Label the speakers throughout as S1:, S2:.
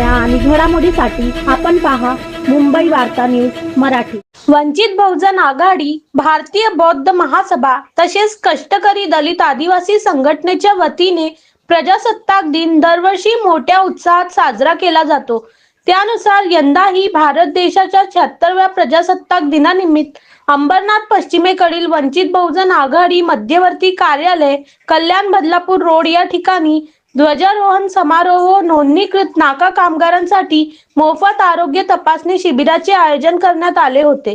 S1: बातम्या आणि घडामोडीसाठी आपण पहा मुंबई वार्ता न्यूज मराठी. वंचित बहुजन आघाडी भारतीय बौद्ध महासभा तसेच कष्टकरी दलित आदिवासी संघटनेच्या वतीने प्रजासत्ताक दिन दरवर्षी मोठ्या उत्साहात साजरा केला जातो. त्यानुसार यंदाही भारत देशाच्या शहात्तरव्या प्रजासत्ताक दिनानिमित्त अंबरनाथ पश्चिमेकडील वंचित बहुजन आघाडी मध्यवर्ती कार्यालय कल्याण बदलापूर रोड या ठिकाणी ध्वजारोहण समारोह व नोंदणीकृत नाका कामगारांसाठी मोफत आरोग्य तपासणी शिबिराचे आयोजन करण्यात आले होते.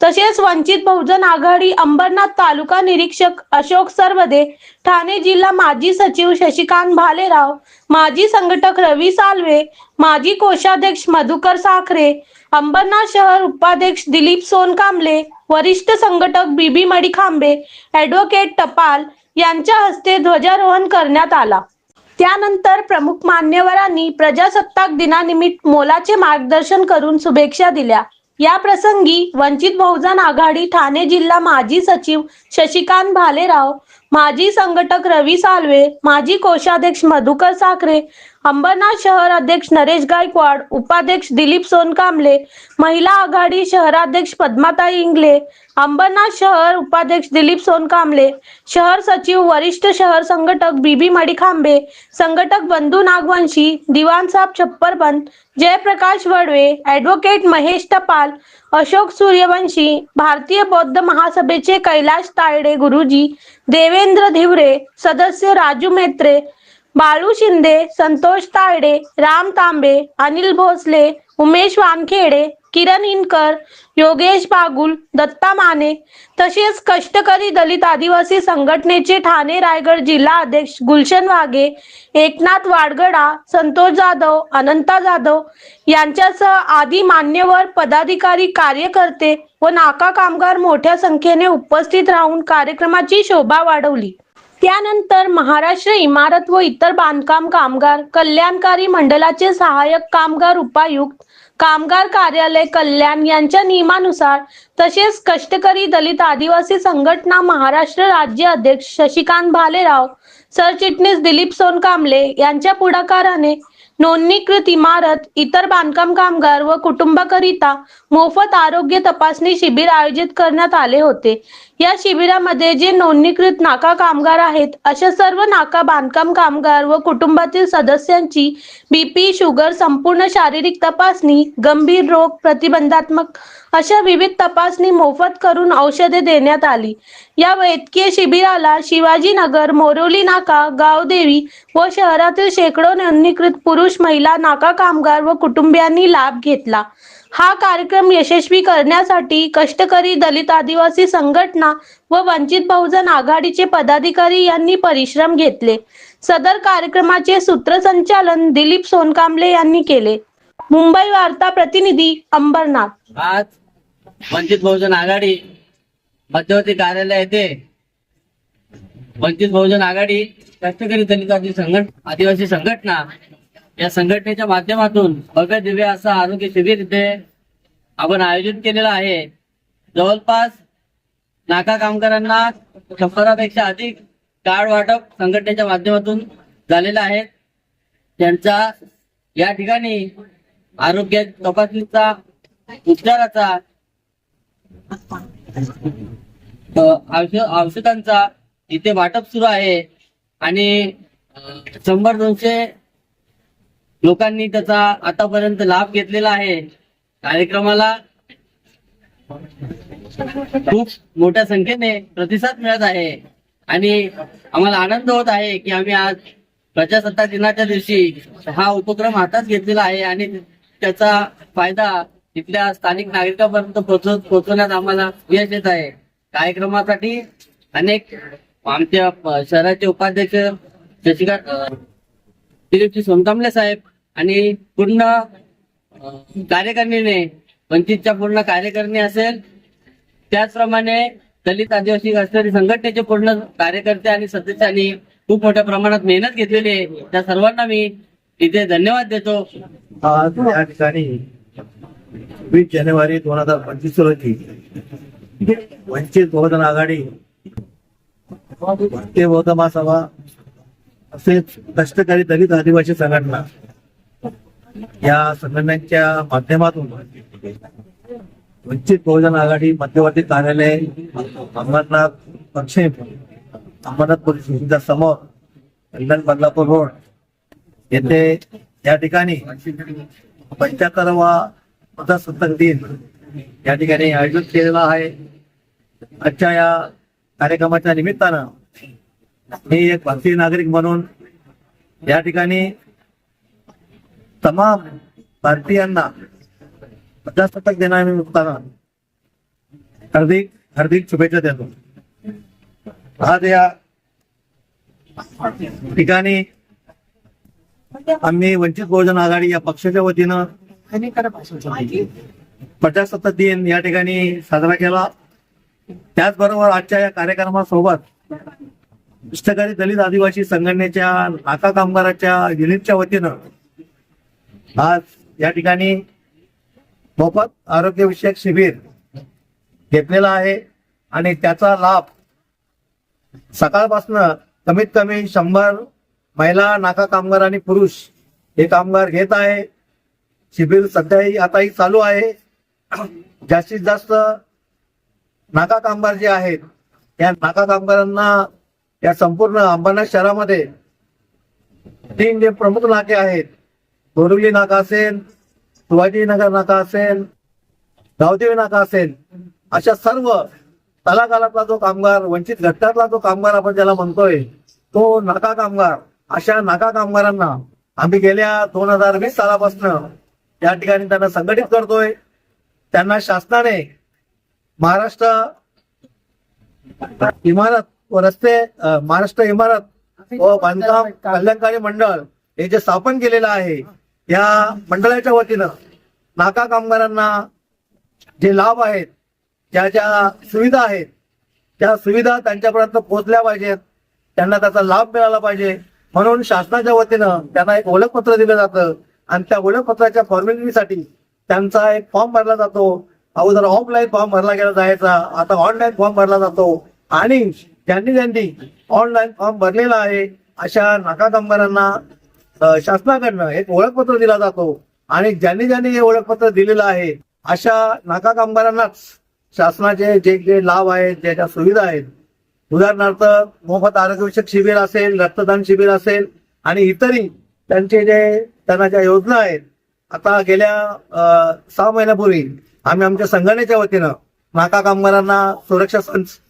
S1: तसेच वंचित बहुजन आघाडी अंबरनाथ तालुका निरीक्षक अशोक सरवदे ठाणे जिल्हा माजी सचिव शशिकांत भालेराव माजी संघटक रवी सालवे माजी कोषाध्यक्ष मधुकर साखरे अंबरनाथ शहर उपाध्यक्ष दिलीप सोनकांबले वरिष्ठ संघटक बीबी मडिखांबे ॲडव्होकेट टपाल यांच्या हस्ते ध्वजारोहण करण्यात आला. त्यानंतर प्रमुख मान्यवरांनी प्रजासत्ताक दिनानिमित्त मोलाचे मार्गदर्शन करून शुभेच्छा दिल्या. या प्रसंगी वंचित बहुजन आघाडी ठाणे जिल्हा माजी सचिव शशिकांत भालेराव माजी संघटक रवी सालवे माजी कोषाध्यक्ष मधुकर साखरे अंबरनाथ शहर अध्यक्ष नरेश गायकवाड उपाध्यक्ष दिलीप सोनकांबले महिला आघाडी शहराध्यक्ष पद्माताई इंगले अंबरनाथ शहर उपाध्यक्ष दिलीप सोनकांबले शहर सचिव वरिष्ठ शहर संघटक बीबी मडिखांबे संघटक बंधू नागवंशी दिवाण साहेब छप्परबंद जयप्रकाश वडवे ॲडव्होकेट महेश टपाल अशोक सूर्यवंशी भारतीय बौद्ध महासभेचे कैलाश तायडे गुरुजी देवेंद्र धिवरे सदस्य राजू मेत्रे बाळू शिंदे संतोष तायडे राम तांबे अनिल भोसले उमेश वानखेडे किरण इनकर योगेश बागुल दत्ता माने तसेच कष्टकरी दलित आदिवासी संघटनेचे ठाणे रायगड जिल्हा अध्यक्ष गुलशन वाघे एकनाथ वाडगडा संतोष जाधव अनंता जाधव यांच्यासह आदी मान्यवर पदाधिकारी कार्यकर्ते व नाका कामगार मोठ्या संख्येने उपस्थित राहून कार्यक्रमाची शोभा वाढवली. त्यानंतर महाराष्ट्र इमारत व इतर बांधकाम कामगार कल्याणकारी मंडळाचे सहाय्यक कामगार उपायुक्त कामगार कार्यालय कल्याण यांच्या नियमानुसार तसेच कष्टकरी दलित आदिवासी संघटना महाराष्ट्र राज्य अध्यक्ष शशिकांत भालेराव सरचिटणीस दिलीप सोनकांबले यांच्या पुढाकाराने नोंदणीकृत इमारत इतर बांधकाम कामगार व कुटुंबाकरिता मोफत आरोग्य तपासणी शिबिर आयोजित करण्यात आले होते. या शिबिरामध्ये जे नोंदणीकृत नाका कामगार आहेत अशा सर्व नाका बांधकाम कामगार व कुटुंबातील सदस्यांची बीपी शुगर संपूर्ण शारीरिक तपासणी गंभीर रोग प्रतिबंधात्मक अशा विविध तपासणी मोफत करून औषधे देण्यात आली. या वैद्यकीय शिबिराला शिवाजीनगर मोरोली नाका गावदेवी व शहरातील शेकडो नोंदणीकृत पुरुष महिला नाका कामगार व कुटुंबियांनी लाभ घेतला. हा कार्यक्रम यशस्वी करण्यासाठी कष्टकरी दलित आदिवासी संघटना व वंचित बहुजन आघाडीचे पदाधिकारी यांनी परिश्रम घेतले. सदर कार्यक्रमाचे सूत्रसंचालन दिलीप सोनकांबले यांनी केले. मुंबई वार्ता प्रतिनिधी अंबरनाथ.
S2: आज वंचित बहुजन आघाडी मध्यवर्ती कार्यालय येथे वंचित बहुजन आघाडी कष्टकरी दलित आदिवासी आदिवासी संघटना या संघटनेच्या माध्यमातून भव्य दिव्य असा आरोग्य शिबिर इथे आपण आयोजित केलेलं आहे. जवळपास नाका कामगारांना शंभरापेक्षा अधिक कार्ड वाटप संघटनेच्या माध्यमातून झालेलं आहे. त्यांचा या ठिकाणी आरोग्य तपासणीचा उपचाराचा औषधांचा इथे वाटप सुरू आहे. आणि शंभर दोनशे लोकांनी त्याचा आतापर्यंत लाभ घेतलेला आहे. कार्यक्रमाला खूप मोठ्या संख्येने प्रतिसाद मिळत आहे. आणि आम्हाला आनंद होत आहे की आम्ही आज प्रजासत्ताक दिनाच्या दिवशी हा उपक्रम हातात घेतलेला आहे आणि त्याचा फायदा तिथल्या स्थानिक नागरिकांपर्यंत पोहोचव पोहोचवण्यात आम्हाला यश येत आहे. कार्यक्रमासाठी अनेक आमच्या शहराचे उपाध्यक्ष शशिकांत दिलीपजी सोनकांबले साहेब आणि पूर्ण कार्यकारिणीने वंचितच्या पूर्ण कार्यकारिणी असेल त्याचप्रमाणे दलित आदिवासी कष्टकरी संघटनेचे पूर्ण कार्यकर्ते आणि सदस्यांनी खूप मोठ्या प्रमाणात मेहनत घेतलेली आहे. त्या सर्वांना मी इथे धन्यवाद देतो.
S3: या ठिकाणी वीस जानेवारी दोन हजार पंचवीस रोजी वंचित बहुजन आघाडी भारतीय बौद्ध महासभा तसेच कष्टकरी दलित आदिवासी संघटना या संघटनांच्या माध्यमातून वंचित बहुजन आघाडी मध्यवर्ती कार्यालय अंबरनाथ पश्चिम अंबरनाथ पोलीस समोर कल्याण बदलापूर रोड येथे या ठिकाणी पंच्याहत्तरवा प्रजासत्ताक दिन या ठिकाणी आयोजित केलेला आहे. आजच्या या कार्यक्रमाच्या निमित्तानं मी एक भारतीय नागरिक म्हणून या ठिकाणी तमाम भारतीयांना प्रजासत्ताक दिनानिमित्तानं हार्दिक हार्दिक शुभेच्छा देतो. आज या ठिकाणी आम्ही वंचित बहुजन आघाडी या पक्षाच्या वतीनं प्रजासत्ताक दिन या ठिकाणी साजरा केला. त्याचबरोबर आजच्या या कार्यक्रमासोबत कष्टकरी दलित आदिवासी संघटनेच्या नाका कामगाराच्या युनिटच्या वतीनं आज या ठिकाणी मोफत आरोग्यविषयक शिबिर घेतलेला आहे आणि त्याचा लाभ सकाळपासून कमीत कमी शंभर महिला नाका कामगार आणि पुरुष हे कामगार घेत आहे. शिबिर सध्याही आताही चालू आहे. जास्तीत जास्त नाका कामगार जे आहेत या नाका कामगारांना या संपूर्ण अंबरनाथ शहरामध्ये तीन जे प्रमुख नाके आहेत बोरिवली नाका असेल शिवाजीनगर नाका असेल गावदेवी नाका असेल अशा सर्व तलाकालातला जो कामगार वंचित घटकातला जो कामगार आपण ज्याला म्हणतोय तो नाका कामगार. अशा नाका कामगारांना आम्ही गेल्या दोन हजार वीस सालापासून या ठिकाणी त्यांना संघटित करतोय. त्यांना शासनाने महाराष्ट्र इमारत व रस्ते महाराष्ट्र इमारत व बांधकाम कल्याणकारी मंडळ हे जे स्थापन केलेलं आहे या मंडळाच्या वतीनं नाका कामगारांना जे लाभ आहेत ज्या ज्या सुविधा आहेत त्या सुविधा त्यांच्यापर्यंत पोहोचल्या पाहिजेत. त्यांना त्याचा लाभ मिळाला पाहिजे. म्हणून शासनाच्या वतीनं त्यांना एक ओळखपत्र दिलं जातं. आणि त्या ओळखपत्राच्या फॉर्मॅलिटीसाठी त्यांचा एक फॉर्म भरला जातो. अगोदर ऑफलाईन फॉर्म भरला गेला जायचा. आता ऑनलाईन फॉर्म भरला जातो. आणि ज्यांनी ज्यांनी ऑनलाईन फॉर्म भरलेला आहे अशा नाका कामगारांना शासनाकडनं एक ओळखपत्र दिला जातो. आणि ज्यांनी ज्यांनी हे ओळखपत्र दिलेलं आहे अशा नाका कामगारांनाच शासनाचे जे जे लाभ आहेत ज्या ज्या सुविधा आहेत उदाहरणार्थ मोफत आरोग्यविषयक शिबिर असेल रक्तदान शिबिर असेल आणि इतरही त्यांचे जे त्यांना ज्या योजना आहेत आता गेल्या सहा महिन्यापूर्वी आम्ही आमच्या संघटनेच्या वतीनं नाका कामगारांना सुरक्षा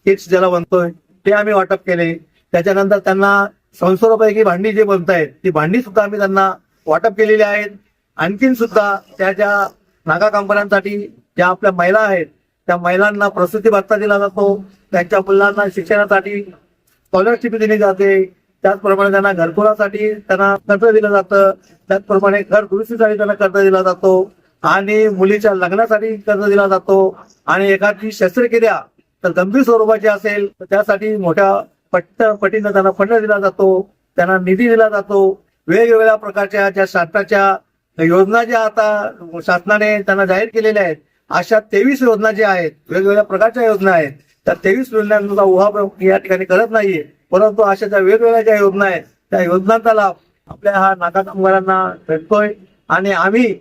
S3: किट्स ज्याला म्हणतोय ते आम्ही वाटप केले. त्याच्यानंतर त्यांना संसर्गपैकी भांडी जे बनत आहेत ती भांडी सुद्धा आम्ही त्यांना वाटप केलेली आहेत. आणखीन सुद्धा त्या ज्या नागा कंपन्यांसाठी ज्या आपल्या महिला आहेत त्या महिलांना प्रसूती भत्ता दिला जातो. त्यांच्या मुलांना शिक्षणासाठी स्कॉलरशिप दिली जाते. त्याचप्रमाणे त्यांना घरकुलासाठी त्यांना कर्ज दिलं जातं. त्याचप्रमाणे घर दुरुस्तीसाठी त्यांना कर्ज दिला जातो. आणि मुलीच्या लग्नासाठी कर्ज दिला जातो. आणि एखादी शस्त्रक्रिया तर गंभीर स्वरूपाची असेल तर त्यासाठी मोठ्या पट्ट पटीनं त्यांना फंड दिला जातो त्यांना निधी दिला जातो. वेगवेगळ्या प्रकारच्या ज्या शासनाच्या योजना ज्या आता शासनाने त्यांना जाहीर केलेल्या आहेत अशा तेवीस योजना ज्या आहेत वेगवेगळ्या प्रकारच्या योजना आहेत त्या तेवीस योजनांचा उहापोह या ठिकाणी करत नाहीये. परंतु अशा ज्या वेगवेगळ्या ज्या योजना आहेत त्या योजनांचा लाभ आपल्या हा नाका कामगारांना भेटतोय. आणि आम्ही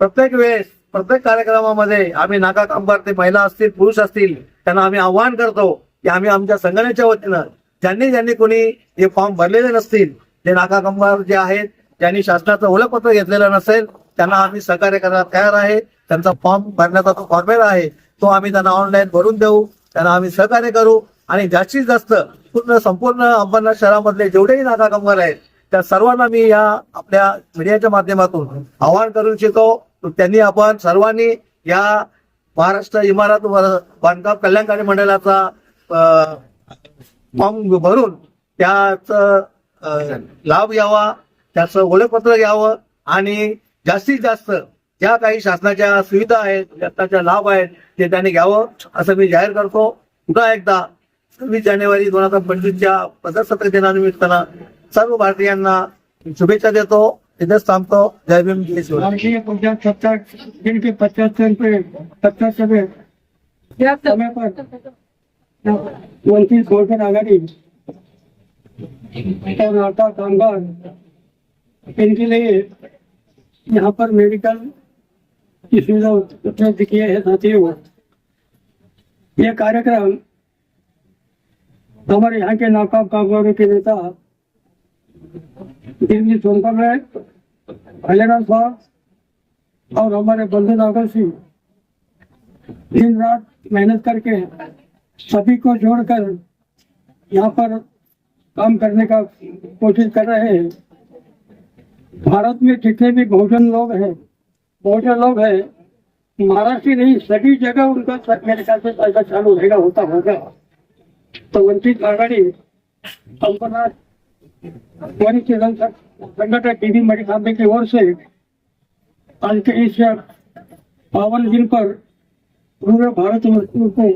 S3: प्रत्येक वेळेस प्रत्येक कार्यक्रमामध्ये आम्ही नाका कामगार ते महिला असतील पुरुष असतील त्यांना आम्ही आव्हान करतो की आम्ही आमच्या संघटनेच्या वतीनं ज्यांनी ज्यांनी कोणी हे फॉर्म भरलेले नसतील जे नाका जे आहेत ज्यांनी शासनाचं ओळखपत्र घेतलेलं नसेल त्यांना आम्ही सहकार्य करायला तयार आहे. त्यांचा फॉर्म भरण्याचा जो फॉर्मेट आहे तो आम्ही त्यांना ऑनलाईन भरून देऊ त्यांना आम्ही सहकार्य करू. आणि जास्तीत जास्त पूर्ण संपूर्ण अंबरनाथ शहरामधले जेवढेही नाका कामगार आहेत त्या सर्वांना मी या आपल्या मीडियाच्या माध्यमातून आवाहन करू इच्छितो. त्यांनी आपण सर्वांनी या महाराष्ट्र इमारत बांधकाम कल्याणकारी मंडळाचा फॉर्म भरून त्याच लाभ घ्यावा त्याचं ओळखपत्र घ्यावं आणि जास्तीत जास्त ज्या काही शासनाच्या सुविधा आहेत शासनाच्या लाभ आहेत ते त्यांनी घ्यावं असं मी जाहीर करतो. पुन्हा एकदा सव्वीस जानेवारी दोन हजार पंचवीसच्या प्रजासत्ताक दिनानिमित्तानं सर्व भारतीयांना शुभेच्छा देतो. इथेच थांबतो. जय भीम जय शिवराय
S4: पचहत्तर वंचित बहुजन आघाड़ी और नाटा कामगार इनके लिए यहाँ पर मेडिकल की सुविधा उपलब्ध किए है साथियों ये कार्यक्रम हमारे यहाँ के नाकाम कामगारों के नेता दिल्ली सोनकर है हलेराम साहब और हमारे बंधु नागर सिंह दिन रात मेहनत करके सभी को जोड़कर यहाँ पर काम करने का कोशिश कर रहे हैं। भारत में जितने भी बहुजन लोग हैं बहुजन लोग हैं महाराष्ट्र ही नहीं सभी जगह उनका मेरे ख्याल से ऐसा चालू रहेगा होता होगा। तो वंचित आघाड़ी अंबरनाथ वरिष्ठ संगठन टीवी मणिकांबे की ओर से आज के इस पावन दिन पर पूरे भारत वर्षों को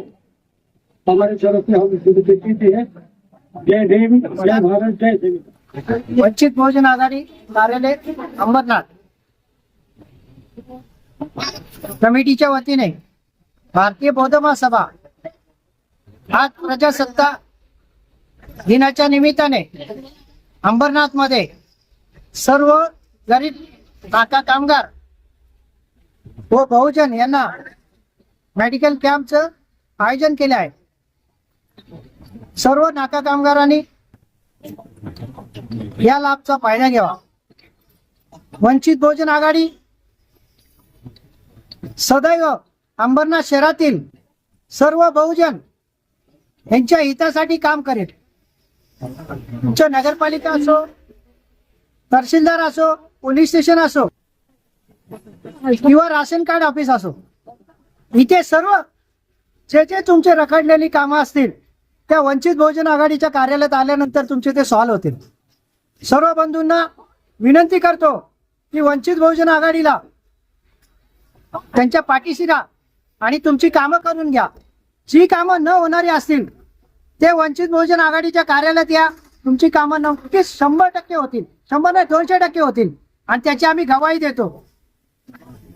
S4: हमारे तरफ से हम शुभचित हैं? जय भीम जय भारत जय हिंद
S5: वंचित बहुजन आघाडी कार्यालय अंबरनाथ. कमिटीच्या वतीने भारतीय बौद्ध महासभा आज प्रजासत्ताक दिनाच्या निमित्ताने अंबरनाथमध्ये सर्व गरीब काका कामगार व बहुजन यांना मेडिकल कॅम्पचं आयोजन केले आहे. सर्व नाका कामगारांनी या लाभचा फायदा घ्यावा. वंचित बहुजन आघाडी सदैव अंबरनाथ शहरातील सर्व बहुजन यांच्या हितासाठी काम करेल. नगरपालिका असो तहसीलदार असो पोलीस स्टेशन असो किंवा राशन कार्ड ऑफिस असो इथे सर्व जे जे तुमचे रखडलेली कामं असतील त्या वंचित बहुजन आघाडीच्या कार्यालयात आल्यानंतर तुमचे ते सॉल्व्ह होतील. सर्व बंधूंना विनंती करतो की वंचित बहुजन आघाडीला त्यांच्या पाठीशी राहा आणि तुमची कामं करून घ्या. जी कामं न होणारी असतील ते वंचित बहुजन आघाडीच्या कार्यालयात या. तुमची कामं नक्की शंभर टक्के होतील. शंभर नाही दोनशे टक्के होतील. आणि त्याची आम्ही गवाही देतो.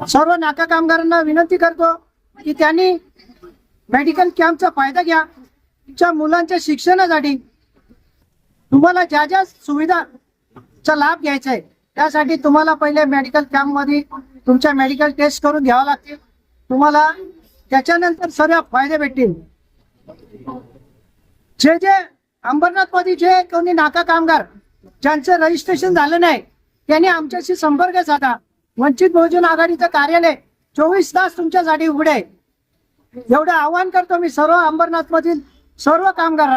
S5: सर्व नाका कामगारांना विनंती करतो की त्यांनी मेडिकल कॅम्पचा फायदा घ्या. तुमच्या मुलांच्या शिक्षणासाठी तुम्हाला ज्या ज्या सुविधाचा लाभ घ्यायचा आहे त्यासाठी तुम्हाला पहिले मेडिकल कॅम्पमध्ये तुमच्या मेडिकल टेस्ट करून घ्यावं लागतील. तुम्हाला त्याच्यानंतर सर्व फायदे भेटतील. जे जे अंबरनाथमध्ये जे कोणी नाका कामगार ज्यांचं रजिस्ट्रेशन झालं नाही त्यांनी आमच्याशी संपर्क साधा. वंचित बहुजन आघाडीचं कार्यालय चोवीस तास तुमच्यासाठी उघडे आहे. एवढं आवाहन करतो मी सर्व अंबरनाथ मधील सर्व कामगार